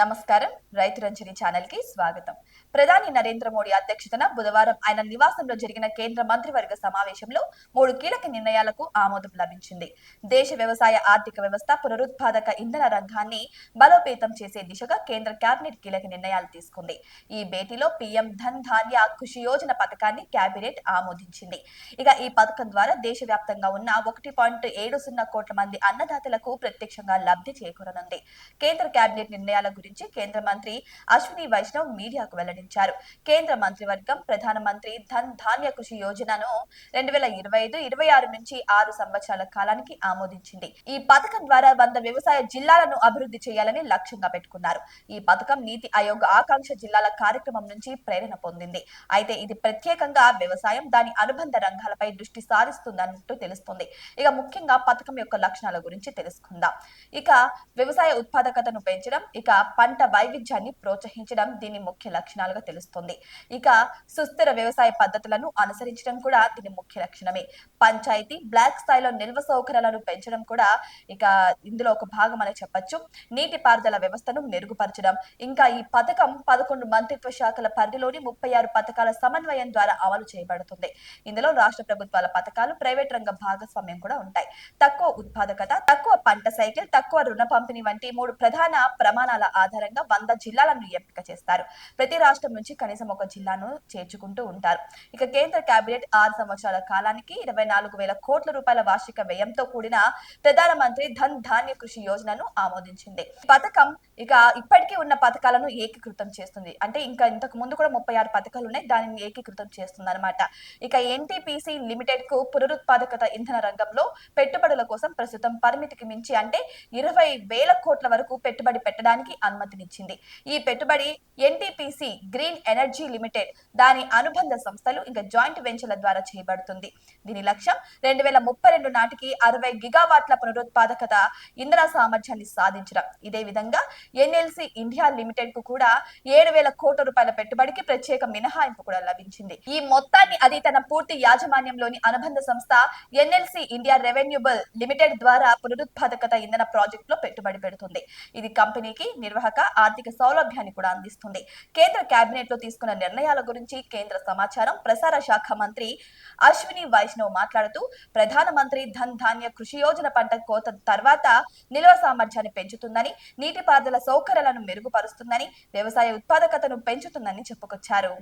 నమస్కారం. రైతు రంజని ఛానల్కి స్వాగతం. ప్రధాని నరేంద్ర మోడీ అధ్యక్షతన బుధవారం ఆయన నివాసంలో జరిగిన కేంద్ర మంత్రివర్గ సమావేశంలో మూడు కీలక నిర్ణయాలకు ఆమోదం లభించింది. దేశ వ్యవసాయ ఆర్థిక వ్యవస్థ పునరుత్పాదక ఇంధన రంగాన్ని బలోపేతం చేసే దిశగా కేంద్ర కేబినెట్ కీలక నిర్ణయాలు తీసుకుంది. ఈ భేటీలో పీఎం ధన్ ధాన్య కృషి యోజన పథకాన్ని కేబినెట్ ఆమోదించింది. ఇక ఈ పథకం ద్వారా దేశవ్యాప్తంగా ఉన్న ఒకటి పాయింట్ ఏడు సున్నా కోట్ల మంది అన్నదాతలకు ప్రత్యక్షంగా లబ్ధి చేకూరనుంది. కేంద్ర కేబినెట్ నిర్ణయాల గురించి కేంద్ర మంత్రి అశ్విని వైష్ణవ్ మీడియాకు వెల్లడించారు. కేంద్ర మంత్రివర్గం ప్రధానమంత్రి ధన్ ధాన్య కృషి యోజనను రెండు వేల ఇరవై ఐదు ఇరవై ఆరు నుంచి ఆరు సంవత్సరాల కాలానికి ఆమోదించింది. ఈ పథకం ద్వారా వంద వ్యవసాయ జిల్లాలను అభివృద్ధి చేయాలని లక్ష్యంగా పెట్టుకున్నారు. ఈ పథకం నీతి ఆయోగ్ ఆకాంక్ష జిల్లాల కార్యక్రమం నుంచి ప్రేరణ పొందింది. అయితే ఇది ప్రత్యేకంగా వ్యవసాయం దాని అనుబంధ రంగాలపై దృష్టి సారిస్తుందన్నట్టు తెలుస్తుంది. ఇక ముఖ్యంగా పథకం యొక్క లక్షణాల గురించి తెలుసుకుందాం. ఇక వ్యవసాయ ఉత్పాదకతను పెంచడం ఇక పంట వైవిధ్యాన్ని ప్రోత్సహించడం దీని ముఖ్య లక్షణాలుగా తెలుస్తుంది. ఇక సుస్థిర వ్యవసాయ పద్ధతులను అనుసరించడం కూడా దీని ముఖ్య లక్షణమే. పంచాయతీ బ్లాక్ స్థాయిలో నిల్వ సౌకర్యాలను పెంచడం కూడా ఇక ఇందులో ఒక భాగం అని చెప్పొచ్చు. నీటిపారుదల వ్యవస్థను మెరుగుపరచడం. ఇంకా ఈ పథకం పదకొండు మంత్రిత్వ శాఖల పరిధిలోని ముప్పై ఆరు పథకాల సమన్వయం ద్వారా అమలు చేయబడుతుంది. ఇందులో రాష్ట్ర ప్రభుత్వాల పథకాలు ప్రైవేట్ రంగ భాగస్వామ్యం కూడా ఉంటాయి. తక్కువ ఉత్పాదకత తక్కువ పంట సైకిల్ తక్కువ రుణ పంపిణీ వంటి మూడు ప్రధాన ప్రమాణాల ఆధారంగా వంద జిల్లాలను ఎంపిక చేస్తారు. ప్రతి రాష్ట్రం నుంచి కనీసం ఒక జిల్లాను చేర్చుకుంటూ ఉంటారు. ఇక కేంద్ర కేబినెట్ ఆరు సంవత్సరాల కాలానికి ఇరవై నాలుగు వేల కోట్ల రూపాయల వార్షిక వ్యయంతో కూడిన ప్రధానమంత్రి ధన్ ధాన్య కృషి యోజనను ఆమోదించింది. పథకం ఇక ఇప్పటికీ ఉన్న పథకాలను ఏకీకృతం చేస్తుంది. అంటే ఇంకా ఇంతకు ముందు కూడా ముప్పై ఆరు పథకాలు ఉన్నాయి. దానిని ఏకీకృతం చేస్తుంది అనమాట ఇక ఎన్టీపీసీ లిమిటెడ్కు పునరుత్పాదకత ఇంధన రంగంలో పెట్టుబడుల కోసం ప్రస్తుతం పరిమితికి మించి అంటే ఇరవై వేల కోట్ల వరకు పెట్టుబడి పెట్టడానికి అనుమతినిచ్చింది. ఈ పెట్టుబడి ఎన్టీపీసీ గ్రీన్ ఎనర్జీ లిమిటెడ్ దాని అనుబంధ సంస్థలు ఇంకా జాయింట్ వెంచర్ల ద్వారా చేయబడుతుంది. దీని లక్ష్యం రెండు వేల ముప్పై రెండు నాటికి అరవై గిగావాట్ల పునరుత్పాదకత ఇంధన సామర్థ్యాన్ని సాధించడం. ఇదే విధంగా ఎన్ఎల్సి ఇండియా లిమిటెడ్కు కూడా ఏడు వేల కోట్ల రూపాయల పెట్టుబడికి ప్రత్యేక మినహాయింపు కూడా లభించింది. ఈ మొత్తాన్ని అది తన పూర్తి యాజమాన్యంలోని అనుబంధ సంస్థ ఎన్ఎల్సి ఇండియా రెవెన్యూబుల్ లిమిటెడ్ ద్వారా పునరుత్పాదకత ఇంధన ప్రాజెక్ట్లో పెట్టుబడి పెడుతుంది. ఇది కంపెనీకి నిర్వాహక ఆర్థిక సౌలభ్యాన్ని కూడా అందిస్తుంది. కేంద్ర కేబినెట్లో తీసుకున్న నిర్ణయాల గురించి కేంద్ర సమాచారం ప్రసార శాఖ మంత్రి అశ్విని వైష్ణవ్ మాట్లాడుతూ ప్రధానమంత్రి ధన్ ధాన్య కృషి యోజన పంట కోత తర్వాత నిల్వ సామర్థ్యాన్ని పెంచుతుందని నీటిపారుదల సౌకర్యాలను మెరుగుపరుస్తుందని వ్యవసాయ ఉత్పాదకతను పెంచుతుందని చెప్పుకొచ్చారు.